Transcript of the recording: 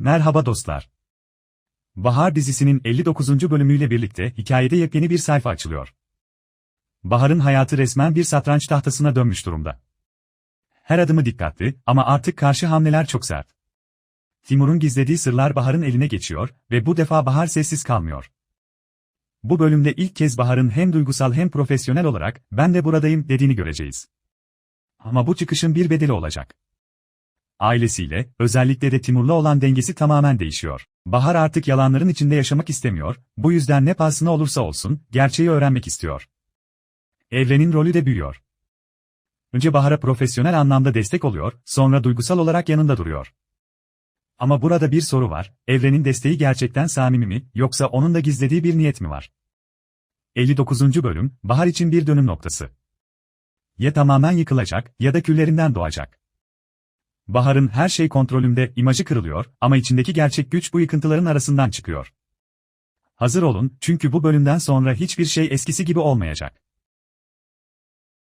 Merhaba dostlar. Bahar dizisinin 59. bölümüyle birlikte hikayede yepyeni bir sayfa açılıyor. Bahar'ın hayatı resmen bir satranç tahtasına dönmüş durumda. Her adımı dikkatli ama artık karşı hamleler çok sert. Timur'un gizlediği sırlar Bahar'ın eline geçiyor ve bu defa Bahar sessiz kalmıyor. Bu bölümde ilk kez Bahar'ın hem duygusal hem profesyonel olarak ben de buradayım dediğini göreceğiz. Ama bu çıkışın bir bedeli olacak. Ailesiyle, özellikle de Timur'la olan dengesi tamamen değişiyor. Bahar artık yalanların içinde yaşamak istemiyor, bu yüzden ne pahasına olursa olsun, gerçeği öğrenmek istiyor. Evrenin rolü de büyüyor. Önce Bahar'a profesyonel anlamda destek oluyor, sonra duygusal olarak yanında duruyor. Ama burada bir soru var, evrenin desteği gerçekten samimi mi, yoksa onun da gizlediği bir niyet mi var? 59. bölüm, Bahar için bir dönüm noktası. Ya tamamen yıkılacak, ya da küllerinden doğacak. Bahar'ın her şey kontrolümde imajı kırılıyor ama içindeki gerçek güç bu yıkıntıların arasından çıkıyor. Hazır olun çünkü bu bölümden sonra hiçbir şey eskisi gibi olmayacak.